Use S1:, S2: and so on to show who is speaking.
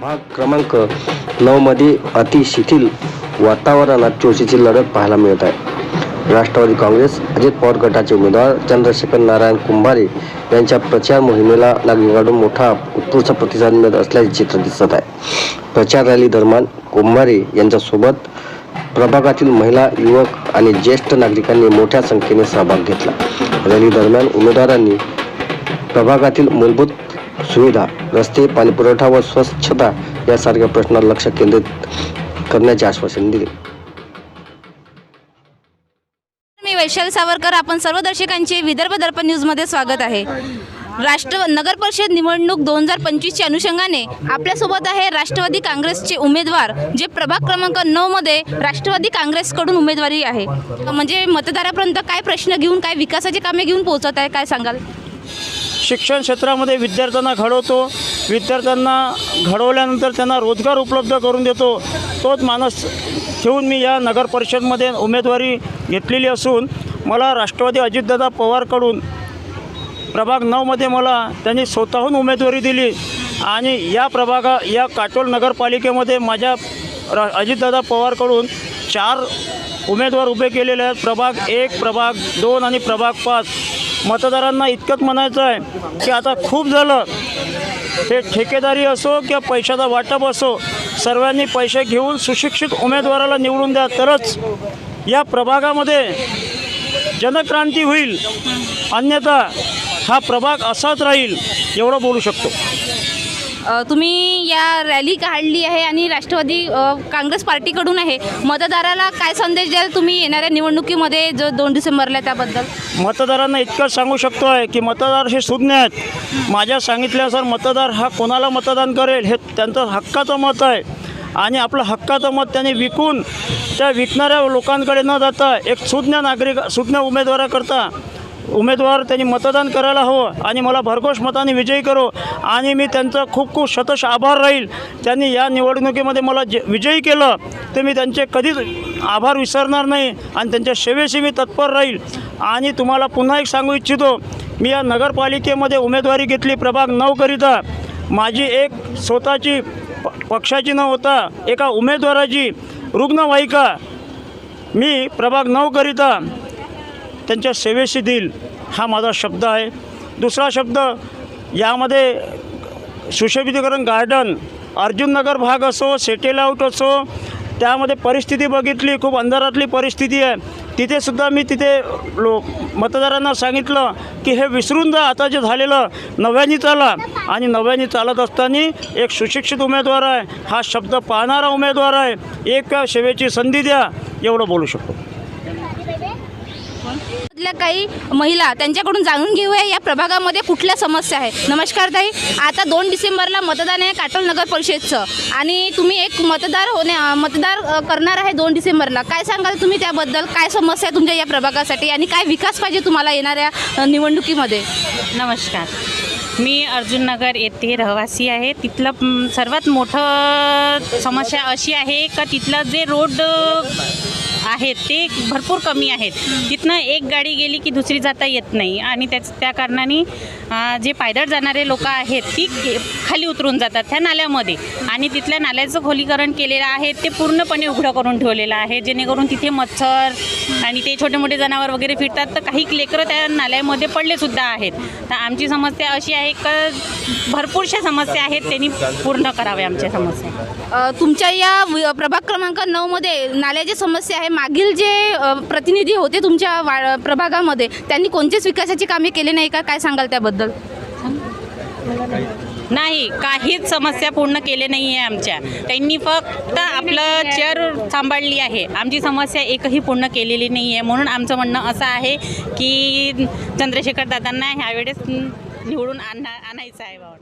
S1: भाग क्रमांक नऊ मध्ये अतिशिथिल वातावरणात चोशीची लढत पाहायला मिळत आहे. राष्ट्रवादी काँग्रेस अजित पवार गटाचे उमेदवार चंद्रशेखर नारायण कुंभारे यांच्या प्रचार मोहिमेला नागरिकांकडून मोठा उत्कृष्ट प्रतिसाद मिळत असल्याचे चित्र दिसत आहे. प्रचार रॅली दरम्यान कुंभारे यांच्यासोबत प्रभागातील महिला युवक आणि ज्येष्ठ नागरिकांनी मोठ्या संख्येने सहभाग घेतला. रॅली दरम्यान उमेदवारांनी प्रभागातील मूलभूत सुविधा रस्ते पाणीपुरवठा व स्वच्छता यासारख्या प्रश्नावर लक्ष केंद्रित करण्याचे आश्वासन दिले.
S2: मी वैशाली सावरकर आपण सर्व दर्शकांचे विदर्भ दर्पण न्यूजमध्ये स्वागत आहे. राष्ट्र नगर परिषद निवडणूक दोन हजार पंचवीसच्या अनुषंगाने आपल्यासोबत आहे राष्ट्रवादी काँग्रेसचे उमेदवार जे प्रभाग क्रमांक नऊमध्ये राष्ट्रवादी काँग्रेसकडून उमेदवारी आहे. म्हणजे मतदारापर्यंत काय प्रश्न घेऊन काय विकासाची कामे घेऊन पोहोचत आहे काय सांगाल?
S3: शिक्षण क्षेत्रामध्ये विद्यार्थ्यांना घडवतो. विद्यार्थ्यांना घडवल्यानंतर त्यांना रोजगार उपलब्ध करून देतो. तोच मानस ठेवून मी या नगर परिषदमध्ये उमेदवारी घेतलेली असून मला राष्ट्रवादी अजितदादा पवारकडून प्रभाग नऊमध्ये मला त्यांनी स्वतःहून उमेदवारी दिली आणि या प्रभागा या काटोल नगरपालिकेमध्ये माझ्या रा अजितदादा पवारकडून चार उमेदवार उभे केलेले आहेत. प्रभाग एक प्रभाग दोन आणि प्रभाग पाच. मतदारांना इतकंच म्हणायचं आहे की आता खूप झालं. हे ठेकेदारी असो किंवा पैशाचा वाटप असो सर्वांनी पैसे घेऊन सुशिक्षित उमेदवाराला निवडून द्या. तरच या प्रभागामध्ये जनक्रांती होईल. अन्यथा हा प्रभाग असाच राहील एवढं बोलू शकतो.
S2: तुम्ही या रॅली काढली आहे आणि राष्ट्रवादी काँग्रेस पार्टीकडून आहे. मतदाराला काय संदेश द्याल तुम्ही येणाऱ्या निवडणुकीमध्ये जो दोन डिसेंबरला त्याबद्दल?
S3: मतदारांना इतकंच सांगू शकतो आहे की मतदार हे सुज्ञ आहेत. माझ्या सांगितल्यानुसार मतदार हा कोणाला मतदान करेल हे त्यांचं हक्काचं मत आहे. आणि आपलं हक्काचं मत त्यांनी विकून त्या विकणाऱ्या लोकांकडे न जाता एक सुज्ञ नागरिक सुज्ञ उमेदवाराकरता उमेदवार त्यांनी मतदान करायला हवं आणि मला भरघोष मताने विजयी करो आणि मी त्यांचा खूप खूप शतश आभार राहील. त्यांनी या निवडणुकीमध्ये मला जे विजयी केलं ते मी त्यांचे कधीच आभार विसरणार नाही आणि त्यांच्या सेवेशी मी तत्पर राहील. आणि तुम्हाला पुन्हा एक सांगू इच्छितो मी या नगरपालिकेमध्ये उमेदवारी घेतली प्रभाग नऊकरिता माझी एक स्वतःची प पक्षाची न होता एका उमेदवाराची रुग्णवाहिका मी प्रभाग नऊकरिता त्यांच्या सेवेशी देईल हा माझा शब्द आहे. दुसरा शब्द यामध्ये सुशोभितीकरण गार्डन अर्जुननगर भाग असो सेटेल आउट असो त्यामध्ये परिस्थिती बघितली खूप अंधारातली परिस्थिती आहे. तिथेसुद्धा मी तिथे लो मतदारांना सांगितलं की हे विसरून जा आता जे झालेलं नव्याने चाला. आणि नव्याने चालत असताना एक सुशिक्षित उमेदवार आहे. हा शब्द पाहणारा उमेदवार आहे. एक सेवेची संधी द्या. एवढं बोलू शकतो.
S2: मधल्या काही महिला त्यांच्याकडून जाणून घेऊया या प्रभागामध्ये कुठल्या समस्या आहे नमस्कार ताई. आता दोन डिसेंबरला मतदान आहे काटोल नगर परिषदचं. आणि तुम्ही एक मतदार होणे मतदार करणार आहे दोन डिसेंबरला. काय सांगाल तुम्ही त्याबद्दल? काय समस्या आहे तुमच्या या प्रभागासाठी? आणि काय विकास पाहिजे तुम्हाला येणाऱ्या निवडणुकीमध्ये?
S4: नमस्कार. मी अर्जुननगर येथे रहिवासी आहे. तिथलं सर्वात मोठं समस्या अशी आहे का तिथलं जे रोड आहेत ते भरपूर कमी आहेत. तिथनं एक गाडी गेली की दुसरी जाता येत नाही आणि त्याच त्या कारणाने जे पायदळ जाणारे लोक आहेत ती खाली उतरून जातात त्या नाल्यामध्ये. आणि तिथल्या नाल्याचं खोलीकरण केलेलं आहे ते पूर्णपणे उघडं करून ठेवलेलं आहे. जेणेकरून तिथे मच्छर आणि ते छोटे मोठे जनावर वगैरे फिरतात तर काही लेकरं त्या नाल्यामध्ये पडले सुद्धा आहेत. तर आमची समस्या अशी आहे का भरपूरशा समस्या आहेत त्यांनी पूर्ण कराव्या आमच्या समस्या.
S2: तुमच्या या प्रभाग क्रमांक नऊमध्ये नाल्याची समस्या आहे. मागील जे प्रतिनिधी होते तुमच्या वा प्रभागामध्ये त्यांनी कोणतेच विकासाची कामे केले नाही का? काय सांगाल त्याबद्दल?
S4: नाही काहीच समस्या पूर्ण केले नाही आहे आमच्या. त्यांनी फक्त आपलं चेअर सांभाळली आहे. आमची समस्या एकही पूर्ण केलेली नाही आहे. म्हणून आमचं म्हणणं असं आहे की चंद्रशेखर दादांना ह्यावेळेस निवडून आणा आणायचं आहे बाबा.